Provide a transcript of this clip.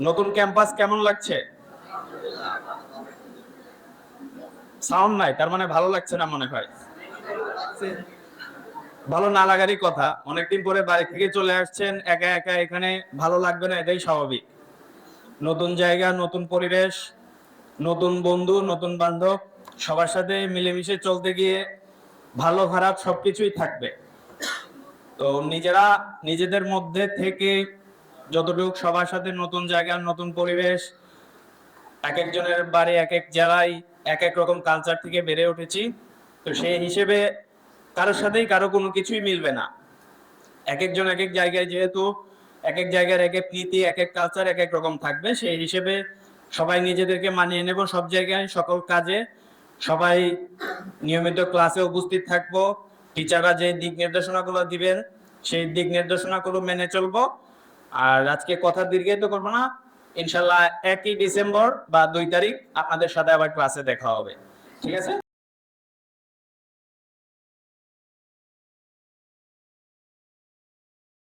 নতুন ক্যাম্পাস কেমন লাগছে? সাউন্ড নাই, তার মানে ভালো লাগছে না মনে হয়? ভালো না লাগারই কথা। অনেকদিন পরে বাড়ি থেকে চলে আসছেন, একা একা এখানে ভালো লাগবে না, এটাই স্বাভাবিক। নতুন জায়গা, নতুন পরিবেশ, নতুন বন্ধু, নতুন বান্ধব, সবার সাথে মিলেমিশে চলতে গিয়ে ভালো, খারাপ সবকিছুই থাকবে। তো নিজেরা, নিজেদের মধ্যে থেকে যতটুকু সবার সাথে নতুন জায়গা, নতুন পরিবেশ এক একজনের বাড়ি এক এক জেলায় এক এক রকম কালচার থেকে বেড়ে উঠেছি। তো সেই হিসেবে কারোর সাথেই কারও কোনো কিছুই মিলবে না। এক একজন এক এক জায়গায় যেহেতু এক এক জায়গার এক এক নীতি এক এক কালচার এক এক রকম থাকবে, সেই হিসেবে সবাই নিজেদেরকে মানিয়ে নেব সব জায়গায়, সকল কাজে। সবাই নিয়মিত ক্লাসে উপস্থিত থাকব। টিচাররা যে দিক নির্দেশনাগুলো দিবেন, সেই দিক নির্দেশনাগুলো মেনে চলবো। আর আজকে কথা দীর্ঘায়িত করব না। ইনশাল্লাহ একই ডিসেম্বর বা দুই তারিখ আপনাদের সাথে আবার ক্লাসে দেখা হবে। ঠিক আছে?